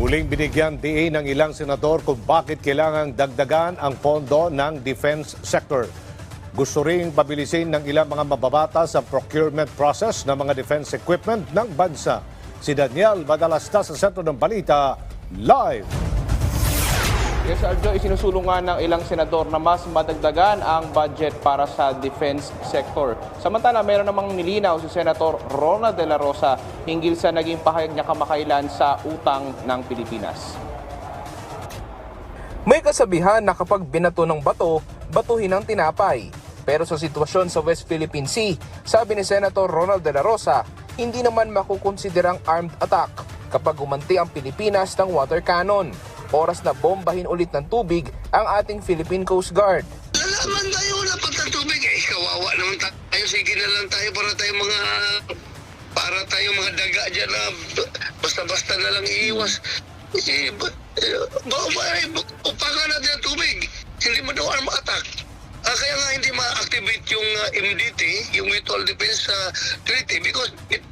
Muling binigyan DA ng ilang senador kung bakit kailangang dagdagan ang pondo ng defense sector. Gusto ring pabilisin ng ilang mga mababata sa procurement process ng mga defense equipment ng bansa. Si Daniel Badalasta sa sentro ng balita, live. Yes, Arjo, isinusulong nga ng ilang senador na mas madagdagan ang budget para sa defense sector. Samantala, meron namang nilinaw si Senator Rona de la Rosa hinggil sa naging pahayag niya kamakailan sa utang ng Pilipinas. May kasabihan na kapag binato ng bato, batuhin ang tinapay. Pero sa sitwasyon sa West Philippine Sea, sabi ni Senator Ronald de la Rosa, hindi naman makukonsiderang armed attack kapag gumanti ang Pilipinas ng water cannon. Oras na bombahin ulit ng tubig ang ating Philippine Coast Guard. Lalaman tayo wala pang tubig eh. Kawawa naman tayo. Sige na lang tayo para tayo mga para tayo mga daga dyan na basta-basta na lang iiwas. Eh, ba, eh, ba, ba, eh, upakan natin ang tubig. Hindi mo daw arm attack. Ah, kaya nga hindi ma-activate yung ah, MDT, yung Mutual Defense ah, Treaty because it,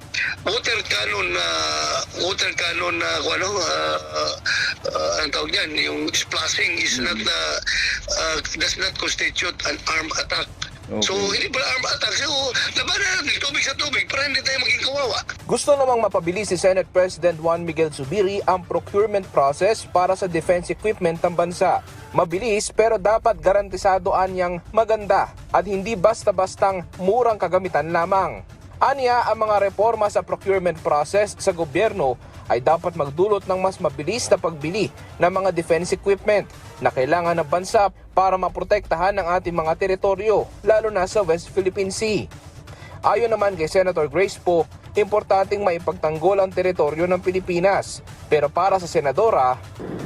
water cannon na water cannon na kung ano ah, ah, ang tawag niyan yung splashing is not ah, ah, does not constitute an armed attack. So hindi pala armed attack. So labanan natin tubig sa tubig para hindi tayo maging kawawa. Gusto namang mapabilis si Senate President Juan Miguel Zubiri ang procurement process para sa defense equipment ng bansa. Mabilis pero dapat garantisado anyang maganda at hindi basta-bastang murang kagamitan lamang. Aniya, ang mga reforma sa procurement process sa gobyerno ay dapat magdulot ng mas mabilis na pagbili ng mga defense equipment na kailangan ng bansa para maprotektahan ang ating mga teritoryo, lalo na sa West Philippine Sea. Ayon naman kay Senator Grace Poe, importanteng maipagtanggol ang teritoryo ng Pilipinas. Pero para sa senadora,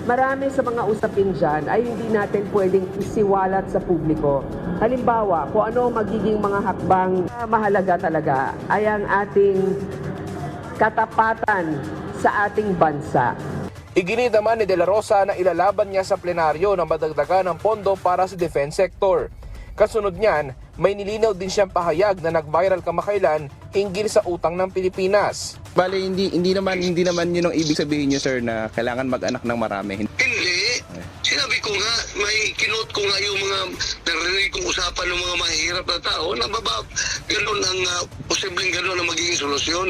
Marami sa mga usapin dyan ay hindi natin pwedeng isiwalat sa publiko. Halimbawa, kung ano magiging mga hakbang mahalaga talaga ay ang ating katapatan sa ating bansa. iginit naman ni De La Rosa na ilalaban niya sa plenaryo na madagdagan ng pondo para sa defense sector. Kasunod niyan, may nilinaw din siyang pahayag na nag-viral kamakailan hinggil sa utang ng Pilipinas. Bale, hindi hindi naman hindi naman 'yun ang ibig sabihin niyo sir na kailangan mag-anak ng marami. Hindi. Sinabi ko nga, may kinot ko nga yung mga narinig kong usapan ng mga mahihirap na tao na baba, ganun ang uh, posibleng ganun ang magiging solusyon.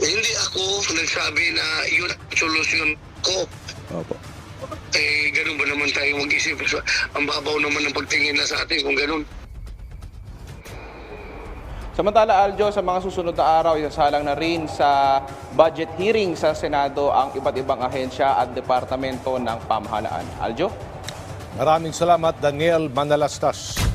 Eh, hindi ako nagsabi na yun ang solusyon ko. Opo. Eh, ganun ba naman tayo mag-isip? Ang babaw naman ng pagtingin na sa atin kung ganun. Samantala, Aljo, sa mga susunod na araw, isasalang na rin sa budget hearing sa Senado ang iba't ibang ahensya at departamento ng pamahalaan. Aljo? Maraming salamat, Daniel Manalastas.